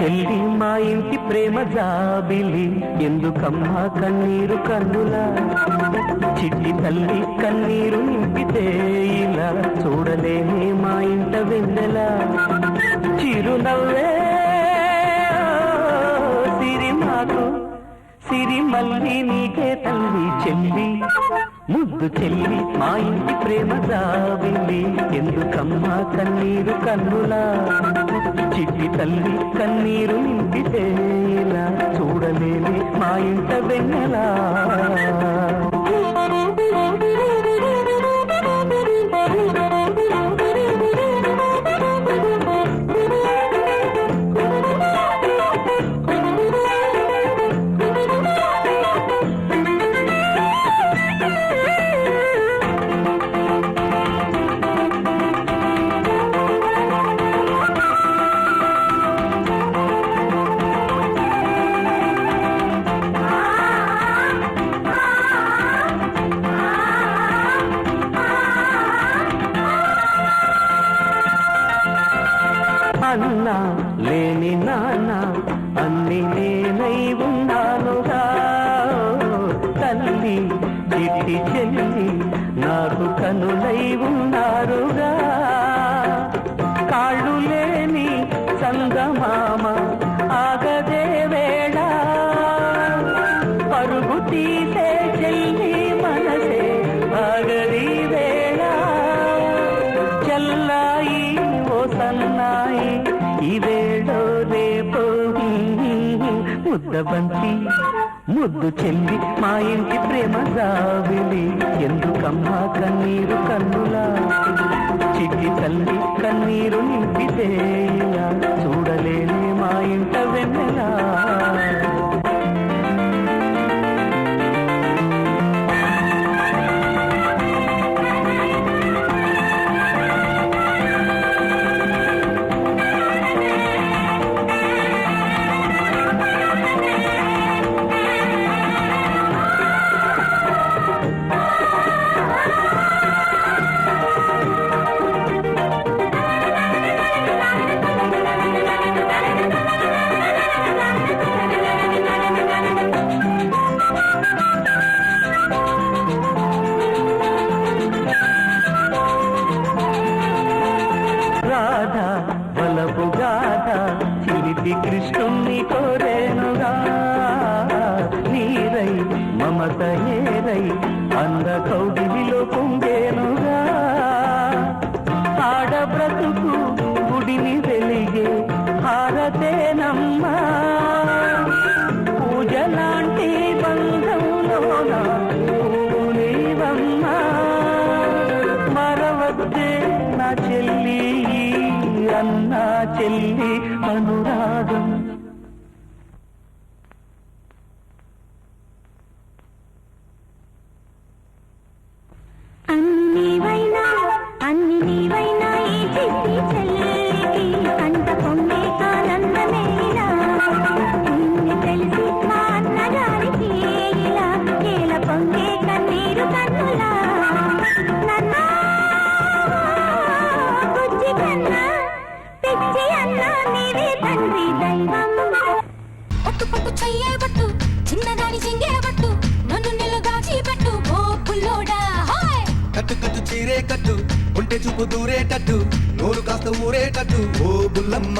చెల్లి మా ఇంటి ప్రేమ జాబిలి. ఎందుకమ్మా కన్నీరు కన్నులా చిట్టి తల్లి కన్నీరు నింపితే ఇలా? చూడలేని మా ఇంట వెన్నెలా. చిరునవ్వే సిరి మాకు. సిరి మళ్ళీ నీకే తల్లి చెల్లి. ముద్దు చెల్లి మా ఇంటి ప్రేమ జాబిలి ఎందుకమ్మా కన్నీరు కన్నులా? చిట్టి తల్లి కన్నీరు నింపితే ఇలా చూడలేని మా ఇంట వెన్నెలా? లేని అన్ని నేనై ఉన్నానుగా తల్లి చిట్టి చెల్లి నాకు కనులై ఉన్నారుగా సన్నాయి ఓ సన్నాయి. ఇవేళో రేపో ముద్ద ముద్దబంతి ముద్దు చెల్లి మా ఇంటి ప్రేమ జావిలి. ఎందుకమ్మా కన్నీరు కన్నులా? చిట్టి తల్లి కన్నీరు నింపితే ఇలా రాధా బలపు గాథ చిలిపి కృష్ణుణ్ణి కోరేనుగా. నీరై మమత ఏరై అంద కౌగిలిలో పొంగేనుగా. ఆడ బ్రతుకు గుడిని వెలిగే హారతేనమ్మా పూజ లాంటి బంధంలోన నీవమ్మా మరవద్దే నా చెల్లి. అన్నా చెల్లి అనురాగం. అన్ని నీవైనా అన్ని నీవైనా ఈ పట్టు పట్టు చెయ్యే పట్టు చిన్నదాని చింగే పట్టు నన్ను నిలుగాచి పెట్టు ఓ పుల్లోడా హాయ్ కట్టు కట్టు చీరే కట్టు ఉంటే చూపు దూరేటట్టు నోరు కాస్త ఊరేటట్టు ఓ బుల్లమ్మ!